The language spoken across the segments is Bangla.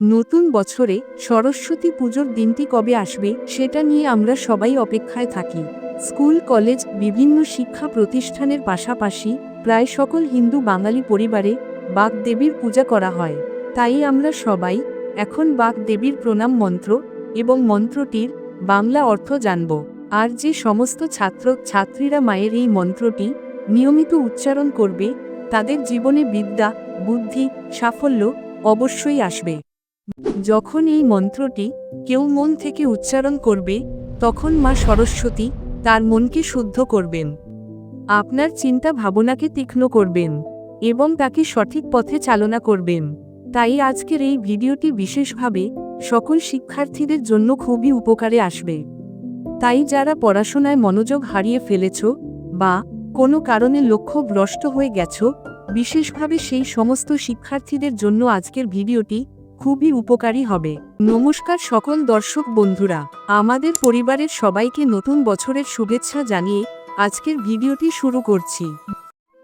নতুন বছরে সরস্বতী পুজোর দিনটি কবে আসবে সেটা নিয়ে আমরা সবাই অপেক্ষায় থাকি। স্কুল, কলেজ, বিভিন্ন শিক্ষা প্রতিষ্ঠানের পাশাপাশি প্রায় সকল হিন্দু বাঙালি পরিবারে বাগদেবীর পূজা করা হয়। তাই আমরা সবাই এখন বাগদেবীর প্রণাম মন্ত্র এবং মন্ত্রটির বাংলা অর্থ জানব। আর যে সমস্ত ছাত্র, ছাত্রীরা মায়ের এই মন্ত্রটি নিয়মিত উচ্চারণ করবে, তাদের জীবনে বিদ্যা, বুদ্ধি, সাফল্য অবশ্যই আসবে। যখন এই মন্ত্রটি কেউ মন থেকে উচ্চারণ করবে, তখন মা সরস্বতী তার মনকে শুদ্ধ করবেন। আপনার চিন্তা ভাবনাকে তীক্ষ্ণ করবেন এবং তাকে সঠিক পথে চালনা করবেন। তাই আজকের এই ভিডিওটি বিশেষভাবে সকল শিক্ষার্থীদের জন্য খুবই উপকারে আসবে। তাই যারা পড়াশোনায় মনোযোগ হারিয়ে ফেলেছ বা কোনো কারণে লক্ষ্য ভ্রষ্ট হয়ে গেছ, বিশেষভাবে সেই সমস্ত শিক্ষার্থীদের জন্য আজকের ভিডিওটি খুবই উপকারী হবে। নমস্কার সকল দর্শক বন্ধুরা। আমাদের পরিবারের সবাইকে নতুন বছরের শুভেচ্ছা জানিয়ে আজকের ভিডিওটি শুরু করছি।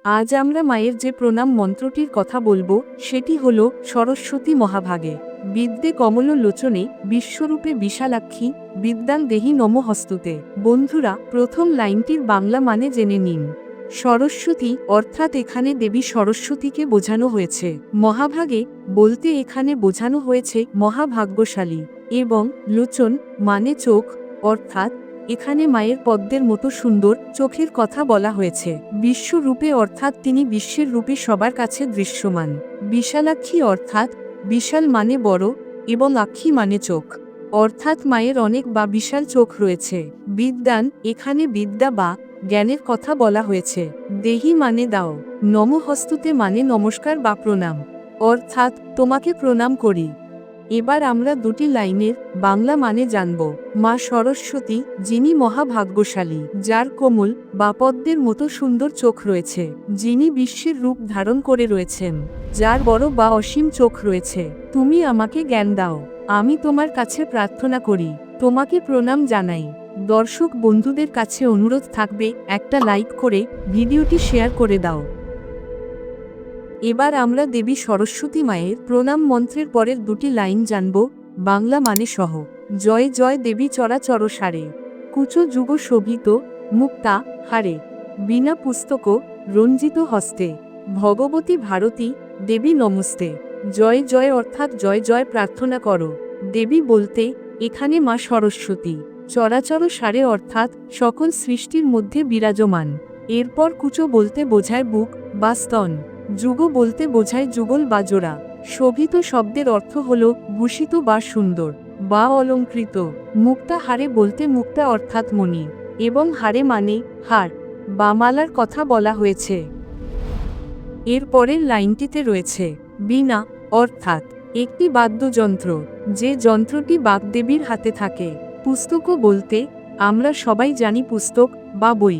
আজ আমরা মায়ের যে প্রণাম মন্ত্রটির কথা বলব, সেটি হল সরস্বতী মহাভাগে। বিদ্যে কমল লোচনে বিশ্বরূপে বিশালাক্ষী বিদ্যাং দেহি নম হস্তুতে। বন্ধুরা, প্রথম লাইনটির বাংলা মানে জেনে নিন। সরস্বতী, অর্থাৎ এখানে দেবী সরস্বতীকে বোঝানো হয়েছে। মহাভাগে বলতে এখানে বোঝানো হয়েছে মহাভাগ্যশালী এবং লোচন মানে চোখ, অর্থাৎ এখানে মায়ের পদ্মের মতো সুন্দর চোখের কথা বলা হয়েছে। বিশ্বরূপে অর্থাৎ তিনি বিশ্বের রূপে সবার কাছে দৃশ্যমান। বিশালাক্ষী অর্থাৎ বিশাল মানে বড় এবং আক্ষী মানে চোখ, অর্থাৎ মায়ের অনেক বা বিশাল চোখ রয়েছে। বিদ্যান, এখানে বিদ্যা বা জ্ঞানের কথা বলা হয়েছে, দেহি মানে দাও নমহস্তুতে মানে নমস্কার বা প্রণাম। অর্থাৎ, তোমাকে প্রণাম করি। এবার আমরা দুটি লাইনের, বাংলা মানে জানব, মা সরস্বতী, যিনি মহাভাগ্যশালী, যার কোমল বা পদ্মের মতো সুন্দর চোখ রয়েছে, যিনি বিশ্বের রূপ ধারণ করে রয়েছেন, যার বড় বা অসীম চোখ রয়েছে, তুমি আমাকে জ্ঞান দাও, আমি তোমার কাছে প্রার্থনা করি, তোমাকে প্রণাম জানাই। দর্শক বন্ধুদের কাছে অনুরোধ থাকবে, একটা লাইক করে ভিডিওটি শেয়ার করে দাও। এবার আমরা দেবী সরস্বতী মায়ের প্রণাম মন্ত্রের পরের দুটি লাইন জানব, বাংলা মানে সহ। জয় জয় দেবী চরাচর সারে। কুচো যুগ শোভিত, মুক্তা, হারে। বিনা পুস্তক, রঞ্জিত হস্তে। ভগবতী ভারতী, দেবী নমস্তে। জয় জয় অর্থাৎ জয় জয় প্রার্থনা করো। দেবী বলতে, এখানে মা সরস্বতী। চরাচর সারে অর্থাৎ সকল সৃষ্টির মধ্যে বিরাজমান। এরপর কুচো বলতে বোঝায় বুক বা স্তন, যুগ বলতে বোঝায় যুগল বা জোড়া। শোভিত শব্দের অর্থ হল ভূষিত বা সুন্দর বা অলঙ্কৃত। মুক্তা হারে বলতে মুক্তা অর্থাৎ মণি এবং হারে মানে হার বা মালার কথা বলা হয়েছে। এর পরের লাইনটিতে রয়েছে, বীণা অর্থাৎ একটি বাদ্যযন্ত্র, যে যন্ত্রটি বাগদেবীর হাতে থাকে। পুস্তকও বলতে, আমরা সবাই জানি পুস্তক বা বই।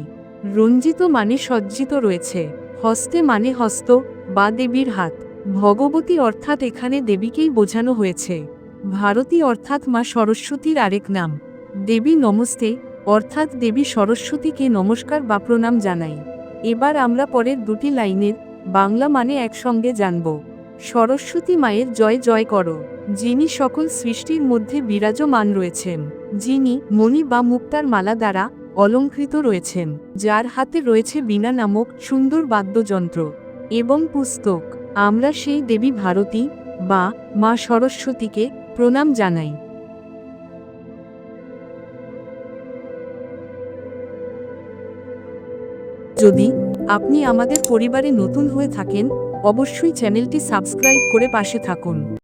রঞ্জিত মানে সজ্জিত রয়েছে, হস্তে মানে হস্ত বা দেবীর হাত। ভগবতী অর্থাৎ এখানে দেবীকেই বোঝানো হয়েছে। ভারতী অর্থাৎ মা সরস্বতীর আরেক নাম। দেবী নমস্তে, অর্থাৎ দেবী সরস্বতীকে নমস্কার বা প্রণাম জানাই। এবার আমরা পরের দুটি লাইনের বাংলা মানে একসঙ্গে জানব। সরস্বতী মায়ের জয় জয় করো। যিনি সকল সৃষ্টির মধ্যে বিরাজমান রয়েছেন, যিনি মণি বা মুক্তার মালা দ্বারা অলঙ্কৃত রয়েছেন, যার হাতে রয়েছে বীণা নামক সুন্দর বাদ্যযন্ত্র এবং পুস্তক। আমরা সেই দেবী ভারতী বা মা সরস্বতীকে প্রণাম জানাই। যদি আপনি আমাদের পরিবারে নতুন হয়ে থাকেন, অবশ্যই চ্যানেলটি সাবস্ক্রাইব করে পাশে থাকুন।